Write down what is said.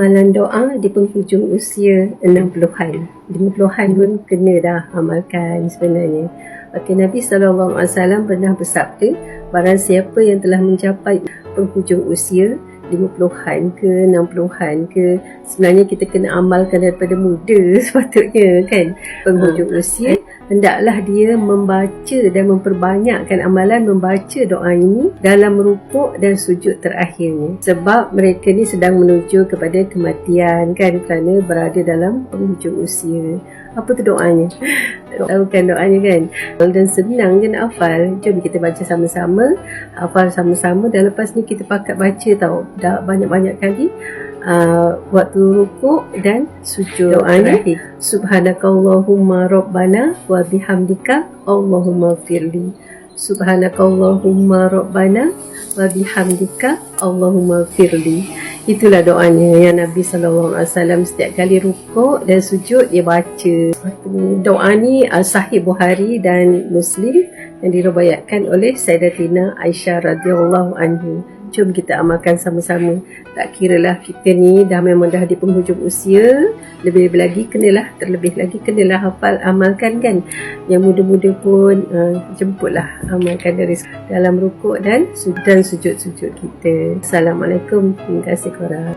Amalan doa di penghujung usia 60-an. 50-an pun kena dah amalkan sebenarnya. Okay, Nabi SAW pernah bersabda, barang siapa yang telah mencapai penghujung usia 50-an ke 60-an ke. Sebenarnya kita kena amalkan daripada muda sepatutnya kan. Penghujung usia hendaklah dia membaca dan memperbanyakkan amalan membaca doa ini dalam rukuk dan sujud terakhirnya. Sebab mereka ni sedang menuju kepada kematian kan kerana berada dalam penghujung usia. Apa tu doanya tahu kan? Doanya kan dan senang je nak hafal. Jom kita baca sama-sama. Hafal sama-sama dan lepas ni kita pakat baca tau. Dah banyak-banyak kali. Uh, waktu rukuk dan sujud. Doanya subhanakallahumma rabbana wa bihamdika allahumma firli subhanakallahumma rabbana wa bihamdika allahumma firli itulah doanya. Yang Nabi sallallahu alaihi wasallam setiap kali rukuk dan sujud dia baca. Doa ni uh, sahih Bukhari dan Muslim yang diriwayatkan oleh Sayyidatina Aisyah radhiyallahu anhu Jom kita amalkan sama-sama. Tak kira lah kita ni dah memang dah di penghujung usia. Lebih-lebih lagi kenalah, terlebih lagi kenalah hafal amalkan kan. Yang muda-muda pun uh, jemputlah amalkan dari dalam rukuk dan sujud-sujud kita. Assalamualaikum. Terima kasih korang.